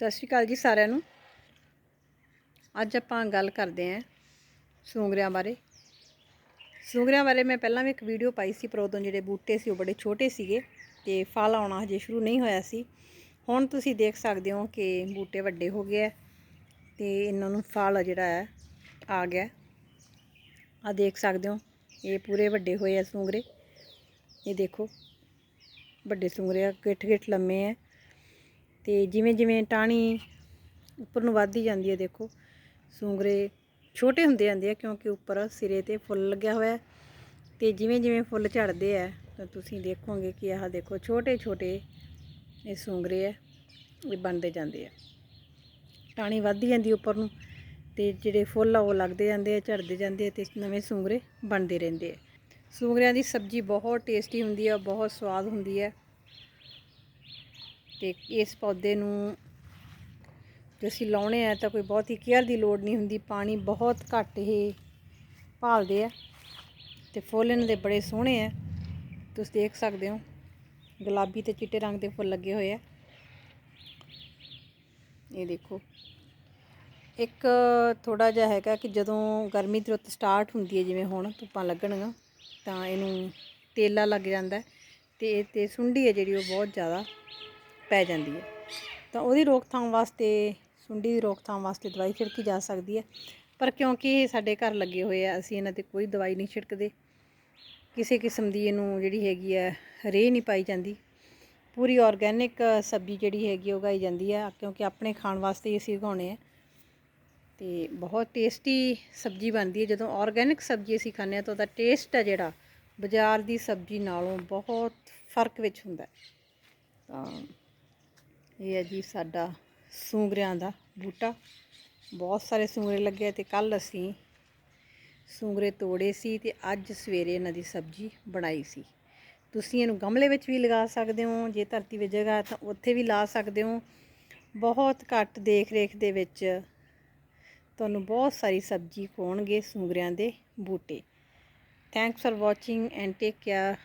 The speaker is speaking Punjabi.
ਸਤਿ ਸ਼੍ਰੀ ਅਕਾਲ ਜੀ ਸਾਰਿਆਂ ਨੂੰ। ਅੱਜ ਆਪਾਂ ਗੱਲ ਕਰਦੇ ਆਂ ਸੁੰਗਰਿਆਂ ਬਾਰੇ। ਸੁੰਗਰਿਆਂ ਬਾਰੇ ਮੈਂ ਪਹਿਲਾਂ ਵੀ ਇੱਕ ਵੀਡੀਓ ਪਾਈ ਸੀ, ਪਰ ਉਦੋਂ ਜਿਹੜੇ ਬੂਟੇ ਸੀ ਉਹ ਬੜੇ ਛੋਟੇ ਸੀਗੇ ਤੇ ਫਲ ਆਉਣਾ ਹਜੇ ਸ਼ੁਰੂ ਨਹੀਂ ਹੋਇਆ ਸੀ। ਹੁਣ ਤੁਸੀਂ ਦੇਖ ਸਕਦੇ ਹੋ ਕਿ ਬੂਟੇ ਵੱਡੇ ਹੋ ਗਏ ਆ ਤੇ ਇਹਨਾਂ ਨੂੰ ਫਲ ਜਿਹੜਾ ਹੈ, ਆ ਗਿਆ। ਆ ਦੇਖ ਸਕਦੇ ਹੋ, ਇਹ ਪੂਰੇ ਵੱਡੇ ਹੋਏ ਆ ਸੁੰਗਰੇ। ਇਹ ਦੇਖੋ, ਵੱਡੇ ਸੂੰਗਰੇ ਆ ਗਿੱਠ ਗਿੱਠ ਲੰਮੇ ਆ। ਤੇ ਜਿਵੇਂ ਜਿਵੇਂ ਟਾਣੀ ਉੱਪਰ ਨੂੰ ਵੱਧਦੀ ਜਾਂਦੀ ਹੈ, ਦੇਖੋ, ਸੁੰਗਰੇ ਛੋਟੇ ਹੁੰਦੇ ਜਾਂਦੇ ਆ ਕਿਉਂਕਿ ਉੱਪਰ ਸਿਰੇ ਤੇ ਫੁੱਲ ਲੱਗਿਆ ਹੋਇਆ ਹੈ। ਤੇ ਜਿਵੇਂ ਜਿਵੇਂ ਫੁੱਲ ਝੜਦੇ ਆ ਤਾਂ ਤੁਸੀਂ ਦੇਖੋਗੇ ਕਿ ਆਹ ਦੇਖੋ, ਛੋਟੇ ਛੋਟੇ ਇਹ ਸੁੰਗਰੇ ਆ ਇਹ ਬਣਦੇ ਜਾਂਦੇ ਆ ਟਾਣੀ ਵੱਧਦੀ ਜਾਂਦੀ ਉੱਪਰ ਨੂੰ ਤੇ ਜਿਹੜੇ ਫੁੱਲ ਆ ਉਹ ਲੱਗਦੇ ਜਾਂਦੇ ਆ, ਝੜਦੇ ਜਾਂਦੇ ਆ ਤੇ ਨਵੇਂ ਸੁੰਗਰੇ ਬਣਦੇ ਰਹਿੰਦੇ ਆ ਸੁੰਗਰਿਆਂ ਦੀ ਸਬਜ਼ੀ ਬਹੁਤ ਟੇਸਟੀ ਹੁੰਦੀ ਆ ਬਹੁਤ ਸਵਾਦ ਹੁੰਦੀ ਹੈ। ਤੇ ਇਸ ਪੌਦੇ ਨੂੰ ਜੇ ਅਸੀਂ ਲਾਉਣੇ ਆ ਤਾਂ ਕੋਈ ਬਹੁਤੀ ਕੇਅਰ ਦੀ ਲੋੜ ਨਹੀਂ ਹੁੰਦੀ, ਪਾਣੀ ਬਹੁਤ ਘੱਟ ਇਹ ਭਾਲਦੇ ਆ ਤੇ ਫੁੱਲ ਇਹਨਾਂ ਦੇ ਬੜੇ ਸੋਹਣੇ ਆ। ਤੁਸੀਂ ਦੇਖ ਸਕਦੇ ਹੋ, ਗੁਲਾਬੀ ਤੇ ਚਿੱਟੇ ਰੰਗ ਦੇ ਫੁੱਲ ਲੱਗੇ ਹੋਏ ਆ। ਇਹ ਦੇਖੋ, ਇੱਕ ਥੋੜਾ ਜਿਹਾ ਹੈਗਾ ਕਿ ਜਦੋਂ ਗਰਮੀ ਦੀ ਰੁੱਤ ਸਟਾਰਟ ਹੁੰਦੀ ਹੈ, ਜਿਵੇਂ ਹੁਣ ਧੁੱਪਾਂ ਲੱਗਣਗੀਆਂ, ਤਾਂ ਇਹਨੂੰ ਤੇਲਾ ਲੱਗ ਜਾਂਦਾ ਹੈ ਤੇ ਇਹ ਤੇ ਸੁੰਡੀ ਹੈ ਜਿਹੜੀ ਉਹ ਬਹੁਤ ਜ਼ਿਆਦਾ। ਪੈ ਜਾਂਦੀ ਹੈ। ਤਾਂ ਉਹਦੀ ਰੋਕਥਾਮ ਵਾਸਤੇ, ਸੁੰਡੀ ਦੀ ਰੋਕਥਾਮ ਵਾਸਤੇ ਦਵਾਈ ਛਿੜਕੀ ਜਾ ਸਕਦੀ ਹੈ। ਪਰ ਕਿਉਂਕਿ ਇਹ ਸਾਡੇ ਘਰ ਲੱਗੇ ਹੋਏ ਆ, ਅਸੀਂ ਇਹਨਾਂ ਤੇ ਕੋਈ ਦਵਾਈ ਨਹੀਂ ਛਿੜਕਦੇ। ਕਿਸੇ ਕਿਸਮ ਦੀ ਇਹਨੂੰ ਜਿਹੜੀ ਹੈਗੀ ਹੈ, ਰੇਹ ਨਹੀਂ ਪਾਈ ਜਾਂਦੀ। ਪੂਰੀ ਆਰਗੈਨਿਕ ਸਬਜ਼ੀ ਜਿਹੜੀ ਹੈਗੀ ਉਗਾਈ ਜਾਂਦੀ ਹੈ ਕਿਉਂਕਿ ਆਪਣੇ ਖਾਣ ਵਾਸਤੇ ਹੀ ਅਸੀਂ ਉਗਾਉਣੇ ਆ। ਤੇ ਬਹੁਤ ਟੇਸਟੀ ਸਬਜ਼ੀ ਬਣਦੀ ਹੈ। ਜਦੋਂ ਆਰਗੈਨਿਕ ਸਬਜ਼ੀ ਅਸੀਂ ਖਾਂਦੇ ਹਾਂ, ਤਾਂ ਉਹਦਾ ਟੇਸਟ ਹੈ ਜਿਹੜਾ, ਬਾਜ਼ਾਰ ਦੀ ਸਬਜ਼ੀ ਨਾਲੋਂ ਬਹੁਤ ਫ਼ਰਕ ਵਿੱਚ ਹੁੰਦਾ ਤਾਂ ਇਹ ਹੈ ਜੀ ਸਾਡਾ ਸੂੰਗਰਿਆਂ ਦਾ ਬੂਟਾ। ਬਹੁਤ ਸਾਰੇ ਸੂੰਗਰੇ ਲੱਗੇ ਆ ਤੇ ਕੱਲ ਅਸੀਂ ਸੂੰਗਰੇ ਤੋੜੇ ਸੀ ਤੇ ਅੱਜ ਸਵੇਰੇ ਇਹਨਾਂ ਦੀ ਸਬਜ਼ੀ ਬਣਾਈ ਸੀ। ਤੁਸੀਂ ਇਹਨੂੰ ਗਮਲੇ ਵਿੱਚ ਵੀ ਲਗਾ ਸਕਦੇ ਹੋ, ਜੇ ਧਰਤੀ ਵਿੱਚ ਜਗ੍ਹਾ ਤਾਂ ਉੱਥੇ ਵੀ ਲਾ ਸਕਦੇ ਹੋ। ਬਹੁਤ ਘੱਟ ਦੇਖ ਰੇਖ ਦੇ ਵਿੱਚ ਤੁਹਾਨੂੰ ਬਹੁਤ ਸਾਰੀ ਸਬਜ਼ੀ ਹੋਣਗੇ ਸੂੰਗਰਿਆਂ ਦੇ ਬੂਟੇ। Thanks for watching and take care